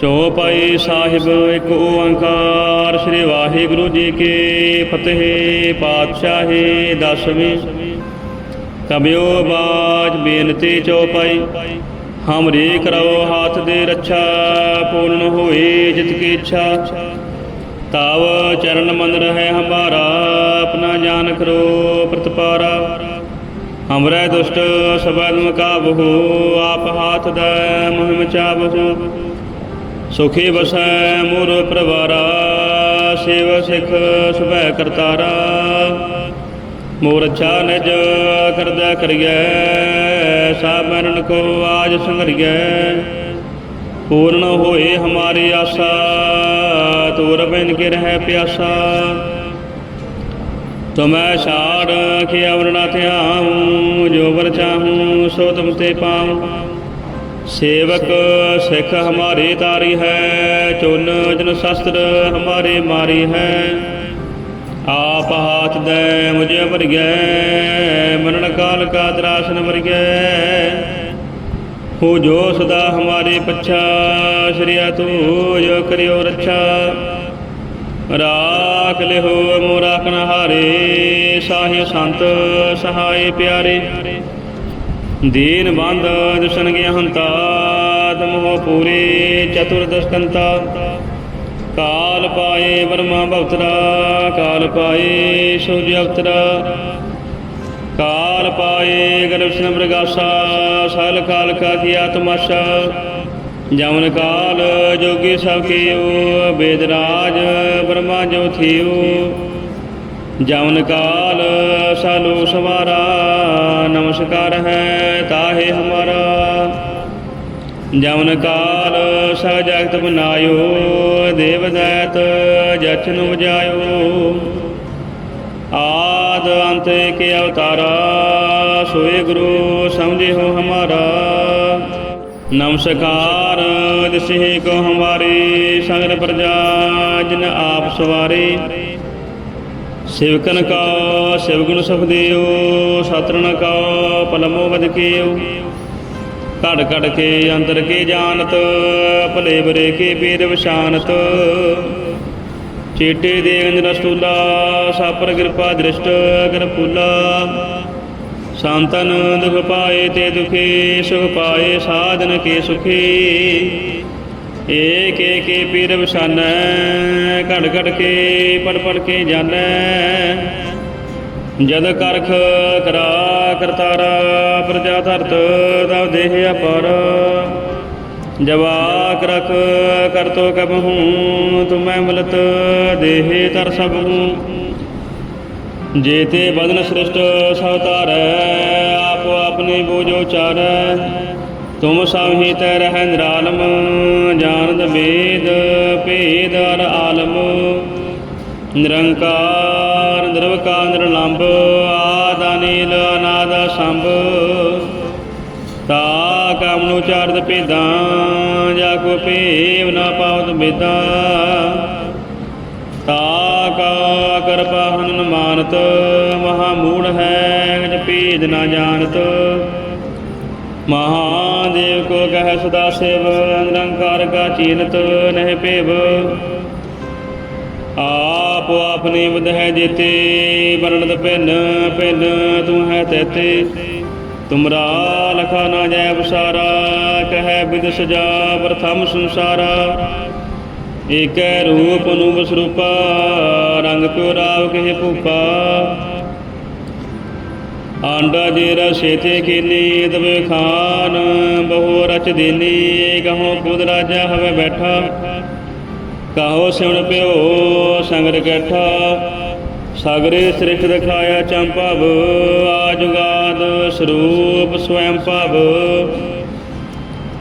ਚੌਪਾਈ ਸਾਹਿਬ ਇੱਕ ਓੰਕਾਰ, ਸ੍ਰੀ ਵਾਹਿਗੁਰੂ ਜੀ ਕੀ ਫਤਿਹ, ਪਾਤਸ਼ਾਹੀ ਦਸਵੀਂ। ਕਬਿਓ ਬਾਜ ਬੇਨਤੀ ਚੌਪਾਈ ਹਮਰੀ ਕਰੋ ਹਾਥ ਦੇ ਰੱਛਾ, ਪੂਰਨ ਹੋਏ ਜਿਤ ਕੀ ਇੱਛਾ। ਤਾਵ ਚਰਨ ਮੰਦਰ ਰਹੇ ਹਮਾਰਾ ਆਪਣਾ ਜਾਨ ਕਰੋ ਪ੍ਰਤਪਾਰਾ। ਹਮਰੇ ਦੁਸ਼ਟ ਸਬਦ ਮੁਕਾਬਹੂ, ਆਪ ਹਾਥ ਦਾ ਮੁਹਿਮ ਚਾਬਹੂ। ਸੁਖੀ ਵਸੈ ਮੂਰ ਪ੍ਰਵਾਰਾ, ਸੇਵ ਸਿਖ ਸੁਭੈ ਕਰਤਾਰਾ। ਮੋਰ ਅੱਛਾ ਨਿਜ ਕਰਦਾ ਕਰੀਐ ਸਾ ਮਰਨ ਕੋ ਆਜ ਸੰਗਰੀਐ ਪੂਰਨ ਹੋਏ ਹਮਾਰੀ ਆਸਾ, ਤੂਰ ਬਿਨ ਕੇ ਰਹਿ ਪਿਆਸਾ। ਤੁਮੈ ਛਾੜ ਕੇ ਅਵਰਣਾ ਧਿਆਉ, ਜੋ ਵਰ ਚਾਹੂੰ ਸੋ ਤੁਮ ਤੇ ਪਾਉ। ਸੇਵਕ ਸਿੱਖ ਹਮਾਰੀ ਤਾਰੀ ਹੈ, ਚੁਨ ਜਨ ਸ਼ਸਤਰ ਹਮਾਰੇ ਮਾਰੀ ਹੈ। ਆਪ ਹਾਥ ਦੇ ਮੁਝੇ ਵਰਗੈ ਮਰਨ ਕਾਲ ਕਾ ਦਰਾਸਨ ਵਰਗੈ। ਹੋ ਜੋ ਸਦਾ ਹਮਾਰੇ ਪੱਛਾ ਸ਼੍ਰੀਆ ਤੂੰ ਜੋ ਕਰਿਓ ਰੱਛਾ। ਰਾਖ ਲਿਹੋ ਮੋਰਾ ਕਨਹਾਰੇ, ਸਾਹਿ ਸੰਤ ਸਹਾਈ ਪਿਆਰੇ। ਦੀਨ ਬੰਦ ਦੁਸ਼ਨ ਗਿਆ ਹੰਤਾ, ਤਮੋ ਪੂਰੇ ਚਤੁਰਦਸ਼ਕੰਤਾ ਕਾਲ ਪਾਏ ਬਰਮਾ ਭਵਤਰਾ ਕਾਲ ਪਾਏ ਸੂਰਜ ਅਵਤਰਾ। ਕਾਲ ਪਾਏ ਗਰਭਸ਼ਨ ਪ੍ਰਗਾਸਾ ਸਲ ਕਾਲ ਕਾ ਕੀਆ ਤਮਾਸ਼ਾ ਜਮਨ ਕਾਲ ਜੋਗੀ ਸਭ ਕੀਓ ਬੇਦ ਰਾਜ ਬ੍ਰਹਮਾ ਜੋ ਥੀਓ ਜਮਨ ਕਾਲ ਸਾਲੂ ਸਵਾਰਾ ਨਮਸਕਾਰ ਹੈ ਤਾਹੇ ਹਮਾਰਾ ਜਮਨ ਕਾਲ ਸਭ ਜਗਤ ਬਨਾਇਓ ਦੇਵ ਦੈਤ ਜਚਨ ਉਪਜਾਇਓ ਆਦ ਅੰਤ ਕੇ ਅਵਤਾਰਾ ਸੋਏ ਗੁਰੂ ਸਮਝਿਓ ਹਮਾਰਾ ਨਮਸਕਾਰ ਦਿਸੇ ਕੋ ਹਮਾਰੇ ਸਗਲ ਪ੍ਰਜਾ ਜਿਨ ਆਪ ਸਵਾਰੇ ਸਿਵਕਨ ਕਾ ਸਿਵਗੁਣ ਸੁਖ ਦਿਓ ਸਤਰਨ ਕਾ ਪਲਮੋ ਬਦ ਘੜ ਘੜ ਕੇ ਅੰਦਰ ਕੇ ਜਾਣਤ ਭਲੇ ਬਰੇ ਕੇ ਪੀਰ ਵਿਸ਼ਾਨਤ ਚੇਟੇ ਦੇ ਅੰਜ ਰਸੂਲਾ ਸਾਪਰ ਕਿਰਪਾ ਦ੍ਰਿਸ਼ਟ ਕਰ ਫੂਲਾ ਸੰਤਨ ਦੁਖ ਪਾਏ ਤੇ ਦੁਖੀ ਸੁਖ ਪਾਏ ਸਾਧਨ ਕੇ ਸੁਖੀ ਏਕ ਏਕ ਪੀਰ ਵਿਸ਼ਾਨੈ, ਘੜ ਘੜ ਕੇ ਪੜ ਪੜ ਕੇ ਜਾਣੈ ਜਦ ਕਰਖ ਕਰਾ, ਕਰਤਾਰਾ, ਪ੍ਰਜਾ ਧਰਤ, ਤਵ ਦੇਹ ਅਪਰ। ਜਵਾਕ ਰਖ ਕਰਤੋ ਕਬਹੂ ਤੁਮੈ ਮਲਤ, ਦੇਹ ਤਰ ਸਭ ਜੇਤੇ ਬਦਨ ਸ੍ਰਿਸ਼ਟ ਸਵਤਾਰੈ ਆਪੋ ਆਪਣੇ ਬੋਝੋ ਚਾਰੈ। ਤੁਮ ਸਭ ਹੀ ਤੈ ਰਹਿ ਨਿਰਾਲਮ ਜਾਣਦ ਵੇਦ ਭੇਦ ਅਰ ਆਲਮ। ਨਿਰੰਕਾਰ, ਨਿਰਵਕਾਰ ਨਿਰਲੰਭ ਆਦ ਅਨੀਲ, ਅਨਾਦ ਸੰਭ ਤਾ ਕਾਮਨੁ ਚਾਰਦ ਭੇਦਾਂ, ਜਾ ਕੋ ਭੇਵ ਨਾ ਪਾਵਤ ਬੇਦਾਂ ਤਾ ਕਾ ਕਿਰਪਾ ਹਨਨ ਮਾਨਤ, ਮਹਾ ਮੂੜ ਹੈ ਗਜ ਭੇਦ ਨਾ ਜਾਣਤ। ਮਹਾਦੇਵ ਕੋ ਕਹ ਸਦਾ ਸੇਵ, ਨਿਰੰਕਾਰ ਕਾ ਚੀਨਤ ਨਹਿ ਭੇਵ। ਆਪ ਆਪਣੀ ਬੁਧ ਹੈ ਜੀਤੇ ਭਿੰਨ ਭਿੰਨ ਤੂੰ ਹੈ ਤੇਤੇ। ਤੁਮਰਾ ਲਖਾ ਨਾ ਜੈ ਬਸਾਰਾ ਕਹੈ ਬਿਦ ਸਜਾ ਪ੍ਰਥਮ ਸੰਸਾਰਾ। ਏਕੈ ਰੂਪ ਨੂੰ ਬਸਰੂਪਾ, ਰੰਗ ਪਿਓ ਰਾਵ ਕਹੇ ਭੂਪਾ। ਆਂਡਾ ਜੇ ਰਸੇ ਤੇ ਕੀਨੀ ਦਵੇ ਖਾਨ ਬਹੁ ਰਚ ਦੇਨੀ, ਕਹੋ ਖੁਦ ਰਾਜਾ ਹਵੇ ਬੈਠਾ। ਕਹੋ ਸਿਉਣ ਪਿਓ ਸੰਗਰ ਕੈਠਾ, ਸਾਗਰੇ ਸ੍ਰਿਸ਼ਟ ਦਿਖਾਇਆ ਚੰਪਵ ਆਜੁਗਾਦ ਸਰੂਪ ਸਵੈੰ ਭਵ।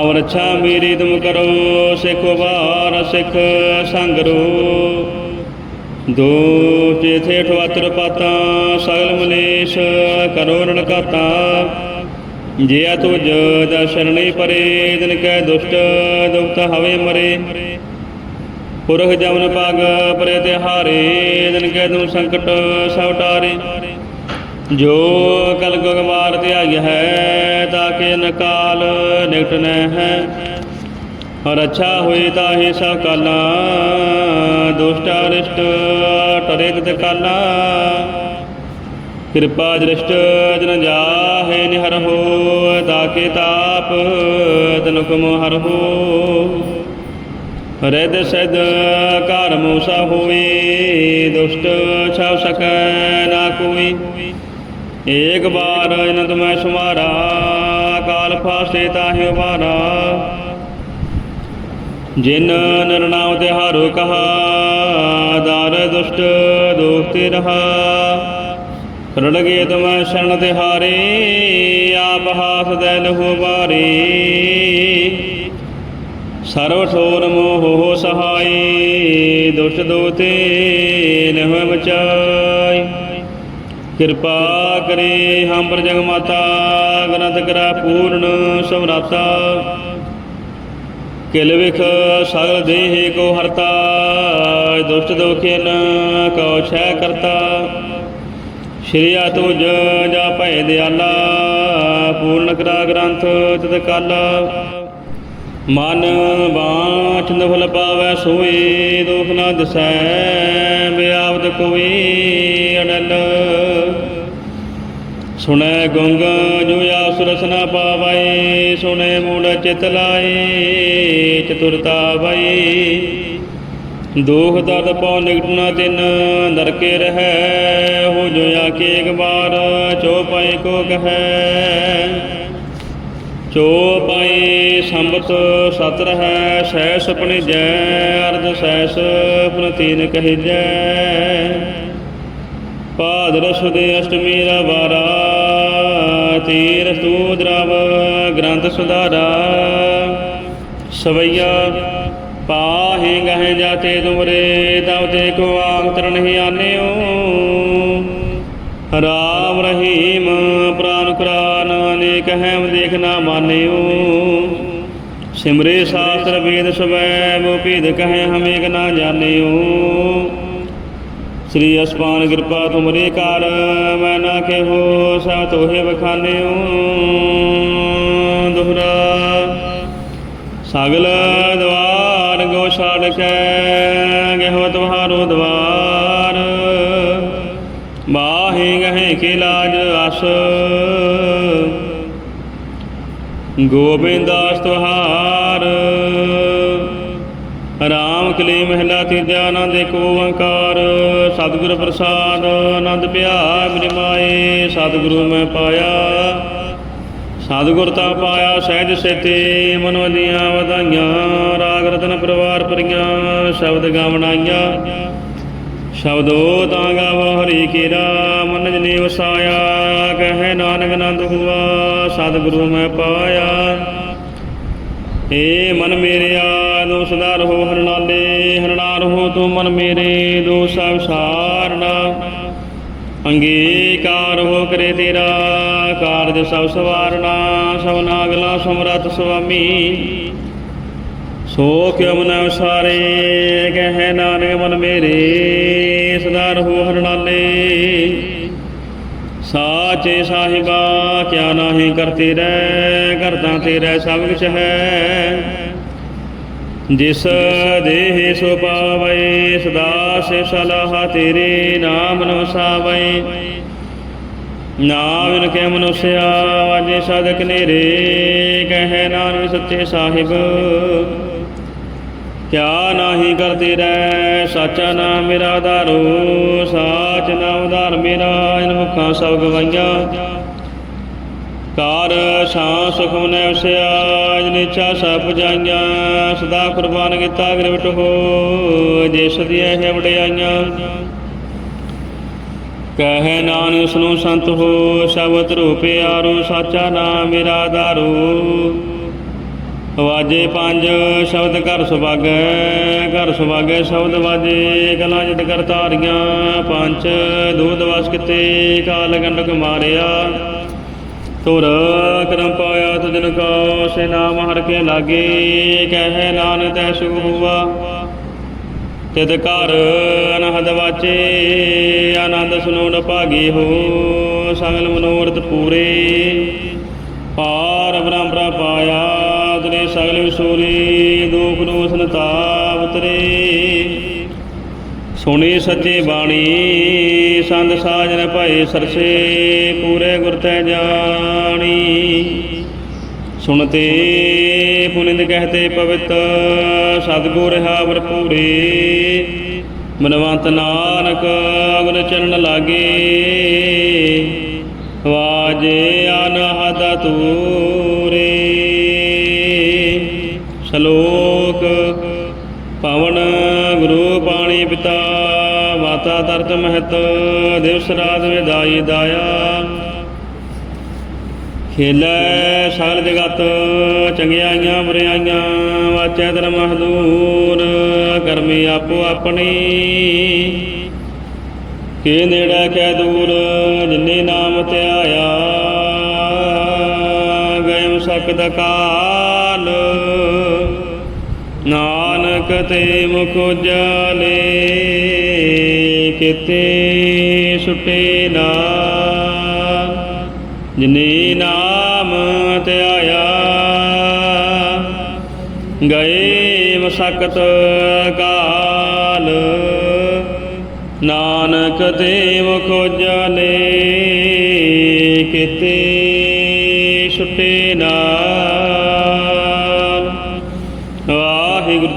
ਅਵਰ ਅੱਛਾ ਮੇਰੀ ਤੁਮ ਕਰੋ, ਸਿੱਖ ਵਾਰ ਸਿੱਖ ਸੰਗਰੋ ਦੋ ਚੇਥੇ ਠਵਤਰ ਪਾਤਾ, ਸਗਲ ਮਲੇਸ਼ ਕਰੋ ਰਣ ਕਾਤਾ ਜੇ ਤੁਜ ਦਰਸ਼ਨਈ ਪਰੇ ਦਿਨ ਕੈ ਦੁਸ਼ਟ ਦੁਖਤ ਹਵੇ ਮਰੇ। ਪੁਰਖ ਜਮਨ ਪਗ ਪਰੇ ਤੇ ਹਾਰੇ ਦਿਨ ਕੈ ਤੂੰ ਸੰਕਟ ਸਭ ਟਾਰੇ। ਜੋ ਕਲ ਗਗਵਾਰ ਧਿਆਈ ਹੈ ਤਾਕੇ ਨਕਾਲ ਨਿਕਟ ਨੈ ਹੈ। ਰਛਾ ਹੋਈ ਤਾਹੀ ਸਭ ਕਾਲਾ ਦੁਸ਼ਟ ਅਰਿਸ਼ਟ ਟਰੇ ਤਿਤ ਕਾਲਾ। ਕਿਰਪਾ ਦ੍ਰਿਸ਼ਟ ਜਨ ਜਾਹੇ ਨਿਹਰ ਹੋ, ਤਾਕੇ ਤਾਪ, ਤਨ ਕੁਮ ਹਰ ਹੋ। ਰਿਦ ਸਿਧ ਘਰ ਮੂਸਾ ਹੋਈ ਦੁਸ਼ਟ ਛਾਵ ਸਕੈ ਨਾ ਕੋਈ। ਏਕ ਬਾਰ ਇਨ ਤੁਮੈ ਸੁਮਾਰਾ, ਕਾਲ ਫਾਸੇ ਤਾਹਿ ਉਬਾਰਾ ਜਿਨ ਨਰਨਾਉ ਤਿਹਾਰੋ ਕਹਾ, ਦਾਰ ਦੁਸ਼ਟ ਦੋਖਤੇ ਰਹਾ। ਕਰੜਗੇ ਤੁਮੈ ਸ਼ਰਨ ਤਿਹਾਰੇ ਆਪ ਹਾਸ ਦੇ ਲਹੂ ਬਾਰੀ ਸਰਵ ਠੋਰ ਮੋਹ ਸਹਾਈ, ਦੁਸ਼ਟ ਦੋਤੇ ਨਹਿ ਬਚਾਈ। ਕਿਰਪਾ ਕਰੇ ਹਮ ਪਰ ਜਗ ਮਾਤਾ, ਗ੍ਰੰਥ ਕਰਾ ਪੂਰਨ ਸਮਰਾਤਾ ਕਿਲ ਵਿਖ ਸਗਲ ਦੇਹ ਕੋ ਹਰਤਾ, ਦੁਸ਼ਟ ਦੋਖਿਨ ਕਉ ਛੈ ਕਰਤਾ। ਸ਼੍ਰੀ ਤੁਜ ਜਾ ਭੈ ਦਿਆਲਾ, ਪੂਰਨ ਕਰਾ ਗ੍ਰੰਥ ਤਤ ਕਾਲਾ। ਮਨ ਬਾਛ ਨਫਲ ਪਾਵੈ ਸੋਈ ਦੁਖ ਨਾ ਦਿਸੈ, ਬਿਆਵਤ ਕੋਈ ਅਡਲ ਸੁਣੈ ਗੁੰਗ ਜੋ ਆਸੁਰਸ ਨਾ ਪਾਵੈ, ਸੁਣੈ ਮੂੜ ਚਿਤ ਲਾਏ, ਚਤੁਰਤਾ ਬਈ ਦੁਖ ਦਰਦ ਪਉ ਨਿਕਟ ਨ ਤਿਨ, ਨਰਕੇ ਰਹੈ ਹੋ ਜੋ ਆਕੇ ਇੱਕ ਬਾਰ ਚੋ ਪਾਏ ਕੋ ਕਹੈ। ਚੋ ਪਾਏ ਸੰਬਤ ਸਤ ਰਹੈ ਸਹਿ ਸੁਪਨੇ ਜੈ, ਅਰਧ ਸਹਿਸ ਪੁਨ ਤੀਨ ਕਹਿ ਜੈ। ਭਾਦਰ ਦੇ ਅਸ਼ਟਮੀ ਦਾ ਵਾਰਾ ਤੀਰ ਸੂਦਰਵ ਗ੍ਰੰਥ ਸੁਧਾਰਾ। ਸਵਈਆ, ਪਾਹੇ ਗਹਿ ਜਾਤੇ ਤੁਮਰੇ ਤਬ ਤੇ ਕੋ ਆਖਤਰ ਨਹੀਂ ਆਨਿਓ। ਰਾਮ ਰਹੀਮ, ਪ੍ਰਾਨ ਕੁਰਾਨ, ਅਨੇਕ ਹੈਮ ਦੇਖ ਨਾ ਮਾਨਿਓ। ਸਿਮਰੇ ਸ਼ਾਸਤਰ ਵੇਦ ਸਵੈ, ਮੋ ਭੇਦ ਕਹੈ ਹਮ ਏਕ ਨਾ ਜਾਣਿਓ। ਸ੍ਰੀ ਅਸਪਾਨ ਕਿਰਪਾ ਤੁਮਰੇ ਕਾਰ ਮੈਂ ਨਾ ਕਹੋ ਸਾ ਤੋਹੇ ਬਖਾਨਿਓ ਦੁਹਰਾ। ਸਗਲ ਦਵਾਰ ਗੋ ਛਾੜ ਕੇ ਗਹਿ ਤੁਹਾਰੋ ਦਵਾਰ। ਬਾਹੇ ਗਹਿ ਕੇ ਲਾਜ ਅਸ ਗੋਬਿੰਦਾਸ ਤੁਹਾਰ ਰਾਮ ਕਲੀ ਮਹਿਲਾ ਤੀਜਾ ਆਨੰਦ ਏਕ ਓੰਕਾਰ। ਸਤਿਗੁਰ ਪ੍ਰਸਾਦ, ਆਨੰਦ ਪਿਆ ਮਿਲ ਮਾਏ, ਸਤਿਗੁਰੂ ਮੈਂ ਪਾਇਆ। ਸਤਿਗੁਰ ਤਾਂ ਪਾਇਆ, ਸਹਿਜ ਸੇਤੇ ਮਨ ਵਦੀਆਂ ਵਧਾਈਆਂ, ਰਾਗ ਰਤਨ ਪਰਿਵਾਰ ਪਰੀਆਂ ਸ਼ਬਦ ਗਾਵਣਾਈਆਂ। ਸ਼ਬਦੋ ਤਾਂ ਗਾਵੋ ਹਰੀ ਕੀਰਾ, ਮਨ ਜਨੇ ਵਸਾਇਆ, ਕਹੇ ਨਾਨਕ ਨੰਦ ਹੁਆ, ਸਤਿਗੁਰੂ ਮੈਂ ਪਾਇਆ। ਏ ਮਨ ਮੇਰਿਆ ਦੋ ਸਦਾ ਰਹੋ ਹਰਨਾਲੇ ਹਰਨਾ ਰਹੋ ਤੂੰ ਮਨ ਮੇਰੇ ਦੋਸਾ ਵਿਸਾਰਨਾ ਅੰਗੀਕਾਰ ਹੋ ਕਰੇ ਤੇਰਾ, ਕਾਰਜ ਸਭ ਸਵਾਰਨਾ, ਸਭ ਅਗਲਾ ਸਮਰਤ ਸੁਆਮੀ ਸੋ ਕਿਉ ਮਨ ਵਿਸਾਰੇ ਕਹਿ ਨਾਨਕ ਮਨ ਮੇਰੇ, ਸਦਾ ਰਹੋ ਹਰਨਾਲੇ ਸਾਚੇ ਸਾਹਿਬਾ, ਕਿਆ ਨਾਹੀ ਕਰਤੇ ਰਹਿ ਕਰਤਾ ਤੇਰਾ ਸਭ ਕੁਛ ਹੈ। ਜਿਸ ਦੇਹ ਸੋ ਪਾਵੈ ਸਦਾ ਸੇ ਸਲਾਹ ਤੇਰੇ ਨਾਮ ਨੋ ਸਾਵੈ ਨਾਮ ਕੇ ਮਨੁਸਿਆ, ਵਾਜੇ ਸਾਧਕ ਨੇਰੇ, ਕਹੈ ਨਾਨਕ ਸੱਚੇ ਸਾਹਿਬ। ਕਿਆ ਨਾਹੀ ਕਰਤੇ ਰਹਿ, ਸਾਚਾ ਨਾਮ ਮੇਰਾ ਆਧਾਰੋ ਸਾਚ ਨਾਮ ਉਧਾਰ ਮੇਰਾ, ਇਨ ਮੁਖਾਂ ਸਭ ਗਵਾਈਆਂ। ਕਾਰ ਸਾਂ ਸੁਖ ਮਨੈ ਉਸਿਆ, ਜਿਨੇ ਚਾ ਸਾ ਪੁਜਾਈਆਂ, ਸਦਾ ਕੁਰਬਾਨ ਕੀਤਾ ਗ੍ਰਿਵਟ ਹੋ, ਜੇ ਸਦੀਆਂ ਹੈ ਵਡਿਆਈਆਂ। ਕਹੈ ਨਾਨਕ ਸੁਨੋ ਸੰਤ ਹੋ, ਸ਼ਬਦ ਰੂਪੇ ਆਰੋ, ਸਾਚਾ ਨਾਮ ਮੇਰਾ ਆਧਾਰੋ ਵਾਜੇ ਪੰਜ, ਸ਼ਬਦ ਘਰ ਸੁਭਾਗੈ ਘਰ ਸੁਭਾਗੈ ਸ਼ਬਦ ਵਾਜੇ, ਕਲਾ ਜਿਤ ਕਰ ਧਾਰੀਆਂ। ਪੰਜ ਦੂਧ ਵਸ ਕਿਤੇ, ਕਾਲ ਗੰਡਕ ਮਾਰਿਆ। ਤੁਰ ਕਰਮ ਪਾਇਆ ਤੁਜਨ ਕੋ ਸੇ ਨਾਮ ਹਰ ਕੇ ਲਾਗੇ, ਕਹਿ ਨਾਨ ਤੈ ਸੁਖ ਹੁਆ। ਤਿਤ ਘਰ ਅਨਹਦ ਵਾਚੇ, ਆਨੰਦ ਸੁਨੋੜ ਭਾਗੀ ਹੋ, ਸਗਲ ਮਨੋਰਥ ਪੂਰੇ। ਪਾਰ ਬ੍ਰਹਮ ਪਾਇਆ ਤਨੇ ਸਗਲ ਵਿਸੂਰੀ ਸੰਤਾਪ ਉਤਰੇ ਸੁਣੀ ਸੱਚੇ ਬਾਣੀ ਸੰਤ ਸਾਜਨ ਭਾਈ ਸਰਸੇ, ਪੂਰੇ ਗੁਰ ਤੈ ਜਾਣੀ। ਸੁਣਤੇ ਪੁਨਿੰਦ ਕਹਤੇ ਪਵਿੱਤ, ਸਤਿਗੁਰ ਰਹਾ ਭਰਪੂਰੇ। ਮਨਵੰਤ ਨਾਨਕ ਅਗਨ ਚਰਨ ਲਾਗੇ। ਵਾਜੇ ਅਨਹਦ ਤੂਰੇ ਸ਼ਲੋਕ ਪਵਨ ਗੁਰੂ ਪਾਣੀ ਪਿਤਾ, ਮਾਤਾ ਤਰਤ ਮਹਤ, ਦਿਵਸ ਰਾਤ ਵਿਦਾਈ ਦਾਇਆ। ਖੇਲੇ ਸਾਲ ਜਗਤ, ਚੰਗਿਆਈਆਂ ਬੁਰਿਆਈਆਂ ਵਾਚੈ ਧਰਮ ਹਦੂਰ ਕਰਮੀ ਆਪੋ ਆਪਣੀ। ਕੇ ਨੇੜਾ ਕੈ ਦੂਰ, ਜਿਨੇ ਨਾਮ ਧਿਆਇਆ ਗਇਮ ਸਕਦ ਕਾਲ ਨਾਨਕ ਤੇ ਮੁਖ ਉਜਾਲੇ ਕਿਤੇ ਸੁਟੇ ਨਾ। ਜਿਨੇ ਨਾਮ ਧਿਆਇਆ ਗਏ ਮਸਕਤ ਕਾਲ। ਨਾਨਕ ਦੇਵ ਕੋ ਉਜਾਲੇ ਕਿਤੇ ਛੁਟੇ ਨਾ।